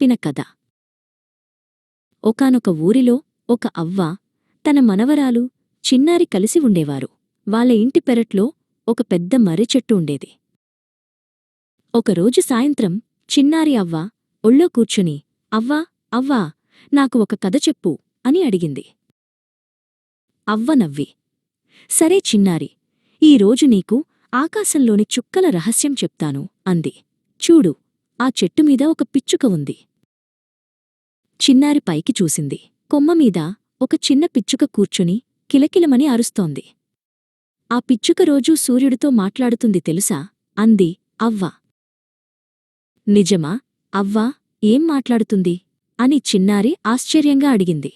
చెప్పిన కథ. ఒకానొక ఊరిలో ఒక అవ్వ తన మనవరాలు చిన్నారి కలిసి ఉండేవారు. వాళ్ళ ఇంటి పెరట్లో ఒక పెద్ద మర్రి చెట్టు ఉండేది. ఒకరోజు సాయంత్రం చిన్నారి అవ్వ ఒళ్ళో కూర్చుని అవ్వా అవ్వా నాకు ఒక కథ చెప్పు అని అడిగింది. అవ్వ నవ్వి సరే చిన్నారి ఈరోజు నీకు ఆకాశంలోని చుక్కల రహస్యం చెప్తాను అంది. చూడు ఆ చెట్టుమీద ఒక పిచ్చుక ఉంది. చిన్నారి పైకి చూసింది. కొమ్మమీద ఒక చిన్న పిచ్చుక కూర్చుని కిలకిలమని అరుస్తోంది. ఆ పిచ్చుక రోజూ సూర్యుడితో మాట్లాడుతుంది తెలుసా? అంది. అవ్వ. నిజమా? అవ్వా ఏం మాట్లాడుతుంది? అని చిన్నారి ఆశ్చర్యంగా అడిగింది.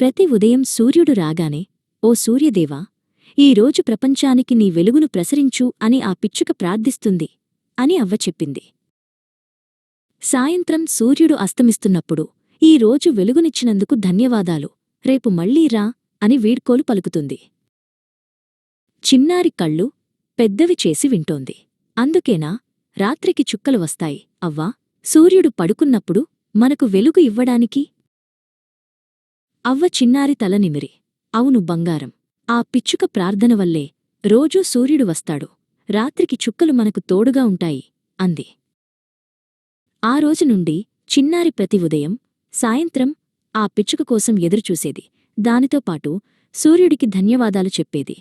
ప్రతి ఉదయం సూర్యుడు రాగానే ఓ సూర్యదేవా ఈరోజు ప్రపంచానికి నీ వెలుగును ప్రసరించు అని ఆ పిచ్చుక ప్రార్థిస్తుంది అని అవ్వ చెప్పింది. సాయంత్రం సూర్యుడు అస్తమిస్తున్నప్పుడు ఈ రోజు వెలుగునిచ్చినందుకు ధన్యవాదాలు. రేపు మళ్ళీ రా అని వీడ్కోలు పలుకుతుంది. చిన్నారి కళ్ళు పెద్దవి చేసి వింటోంది. అందుకేనా? రాత్రికి చుక్కలు వస్తాయి. అవ్వా! సూర్యుడు పడుకున్నప్పుడు మనకు వెలుగు ఇవ్వడానికి? అవ్వ చిన్నారి తల నిమిరి. అవును బంగారం. ఆ పిచ్చుక ప్రార్థన వల్లే రోజూ సూర్యుడు వస్తాడు. రాత్రికి చుక్కలు మనకు తోడుగా ఉంటాయి అంది. ఆ రోజు నుండి చిన్నారి ప్రతి ఉదయం సాయంత్రం ఆ పిచ్చుక కోసం ఎదురుచూసేది. దానితో పాటు సూర్యుడికి ధన్యవాదాలు చెప్పేది.